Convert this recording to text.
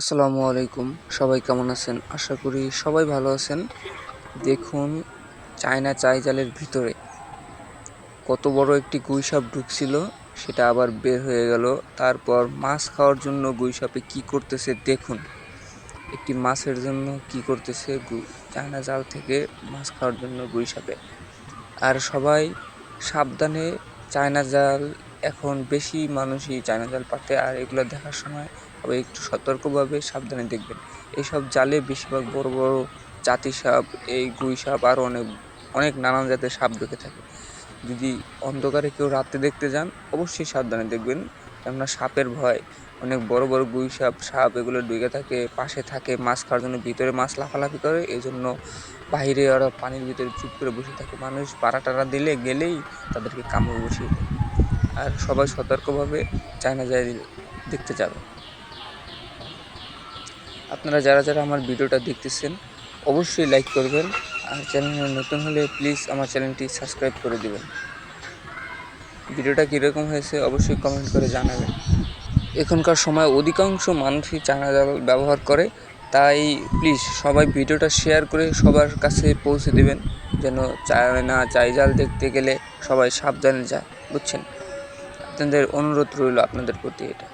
আসসালামু আলাইকুম। সবাই কেমন আছেন? আশা করি সবাই ভালো আছেন। দেখুন, চায়না চাই জালের ভিতরে কত বড় একটি গুইসাপ ঢুকছিল, সেটা আবার বের হয়ে গেল। তারপর মাছ খাওয়ার জন্য গুইসাপে কি করতেছে দেখুন। একটি মাছের জন্য কি করতেছে চায়না জাল থেকে মাছ খাওয়ার জন্য গুইসাপে। আর সবাই সাবধানে চায়না জাল এখন বেশি মানুষই চায়না জাল পাতে আর এগুলো দেখার সময় সবাই একটু সতর্কভাবে সাবধানে দেখবেন। এইসব জালে বেশিরভাগ বড় বড় জাতি সাপ, এই গুই সাপ আরও অনেক অনেক নানান জাতের সাপ ঢুকে থাকে। যদি অন্ধকারে কেউ রাতে দেখতে যান, অবশ্যই সাবধানে দেখবেন। কেননা সাপের ভয়, অনেক বড় বড় গুই সাপ সাপ এগুলো ঢুকে থাকে, পাশে থাকে, মাছ খাওয়ার জন্য ভিতরে মাছ লাফালাফি করে এই জন্য বাইরে ওরা পানির ভিতরে চুপ করে বসে থাকে। মানুষ পাড়া টাড়া দিলে গেলেই তাদেরকে কামড় বসিয়ে দেয়। আর সবাই সতর্কভাবে চায়না যায় দেখতে যাবে। আপনারা যারা যারা আমার ভিডিওটা দেখতেছেন, অবশ্যই লাইক করবেন আর চ্যানেলে নতুন হলে প্লিজ আমার চ্যানেলটি সাবস্ক্রাইব করে দেবেন। ভিডিওটা কীরকম হয়েছে অবশ্যই কমেন্ট করে জানাবেন। এখনকার সময় অধিকাংশ মানুষই চায়না জাল ব্যবহার করে, তাই প্লিজ সবাই ভিডিওটা শেয়ার করে সবার কাছে পৌঁছে দেবেন, যেন চায়না চাই জাল দেখতে গেলে সবাই সাবধানে যায়, বুঝছেন? আপনাদের অনুরোধ রইল আপনাদের প্রতি এটা।